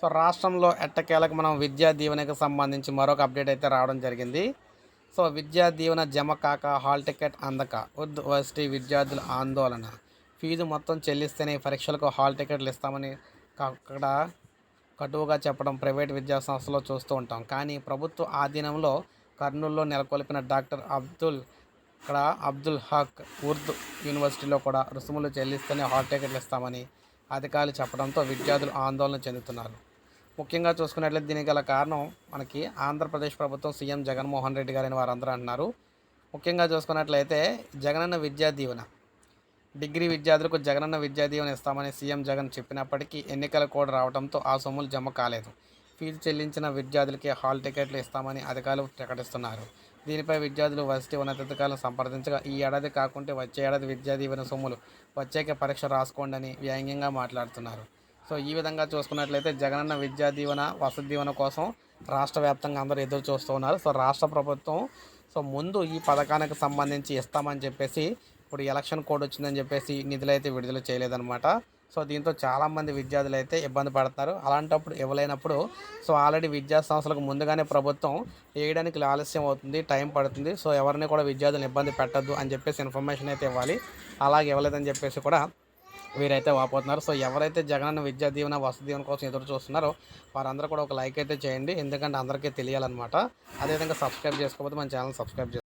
So రాష్ట్రంలో ఎట్టకేలకు మనం విద్యా దీవెనకు సంబంధించి మరొక అప్డేట్ అయితే రావడం జరిగింది. సో విద్యా దీవెన జమ కాక హాల్ టికెట్ అందక ఉర్దూ వర్సిటీ విద్యార్థుల ఆందోళన. ఫీజు మొత్తం చెల్లిస్తేనే పరీక్షలకు హాల్ టికెట్లు ఇస్తామని అక్కడ కటువుగా చెప్పడం ప్రైవేట్ విద్యా సంస్థలో చూస్తూ ఉంటాం. కానీ ప్రభుత్వ ఆధీనంలో కర్నూలులో నెలకొల్పిన డాక్టర్ అబ్దుల్ ఇక్కడ అబ్దుల్ హక్ ఉర్దూ యూనివర్సిటీలో కూడా రుసుములు చెల్లిస్తేనే హాల్ టికెట్లు ఇస్తామని అధికారులు చెప్పడంతో విద్యార్థులు ఆందోళన చెందుతున్నారు. ముఖ్యంగా చూసుకున్నట్లయితే దీనికి గల కారణం మనకి ఆంధ్రప్రదేశ్ ప్రభుత్వం సీఎం జగన్మోహన్ రెడ్డి గారని వారందరూ అంటున్నారు ముఖ్యంగా చూసుకున్నట్లయితే జగనన్న విద్యా దీవెన. డిగ్రీ విద్యార్థులకు జగనన్న విద్యా దీవెన ఇస్తామని సీఎం జగన్ చెప్పినప్పటికీ ఎన్నికల కోడ్ రావడంతో ఆ సొమ్ములు జమ కాలేదు. ఫీజు చెల్లించిన విద్యార్థులకి హాల్ టికెట్లు ఇస్తామని అధికారులు ప్రకటిస్తున్నారు. దీనిపై విద్యార్థులు వర్సిటీ ఉన్నతాధికారులను సంప్రదించగా ఈ ఏడాది కాకుంటే వచ్చే ఏడాది విద్యా దీవెన సొమ్ములు వచ్చాక పరీక్ష రాసుకోండి అని వ్యంగ్యంగా మాట్లాడుతున్నారు. సో ఈ విధంగా చూసుకున్నట్లయితే జగనన్న విద్యా దీవెన వసతి దీవెన కోసం రాష్ట్ర వ్యాప్తంగా అందరూ ఎదురు చూస్తూ ఉన్నారు సో రాష్ట్ర ప్రభుత్వం సో ముందు ఈ పథకానికి సంబంధించి ఇస్తామని చెప్పేసి ఇప్పుడు ఎలక్షన్ కోడ్ వచ్చిందని చెప్పేసి నిధులైతే విడుదల చేయలేదన్నమాట. సో దీంతో చాలామంది విద్యార్థులు అయితే ఇబ్బంది పడతారు అలాంటప్పుడు ఇవ్వలేనప్పుడు సో ఆల్రెడీ విద్యా సంస్థలకు ముందుగానే ప్రభుత్వం వేయడానికి ఆలస్యం అవుతుంది టైం పడుతుంది. సో ఎవరిని కూడా విద్యార్థులను ఇబ్బంది పెట్టద్దు అని చెప్పేసి ఇన్ఫర్మేషన్ అయితే ఇవ్వాలి. అలాగే ఇవ్వలేదని చెప్పేసి కూడా వీరైతే వాపోతున్నారు. సో ఎవరైతే జగనన్న విద్యా దీవెన వసతి దీవెన కోసం ఎదురు చూస్తున్నారో వారందరూ కూడా ఒక లైక్ అయితే చేయండి. ఎందుకంటే అందరికీ తెలియాలన్నమాట. అదేవిధంగా సబ్స్క్రైబ్ చేసుకోకపోతే మన ఛానల్ సబ్స్క్రైబ్ చేసుకోండి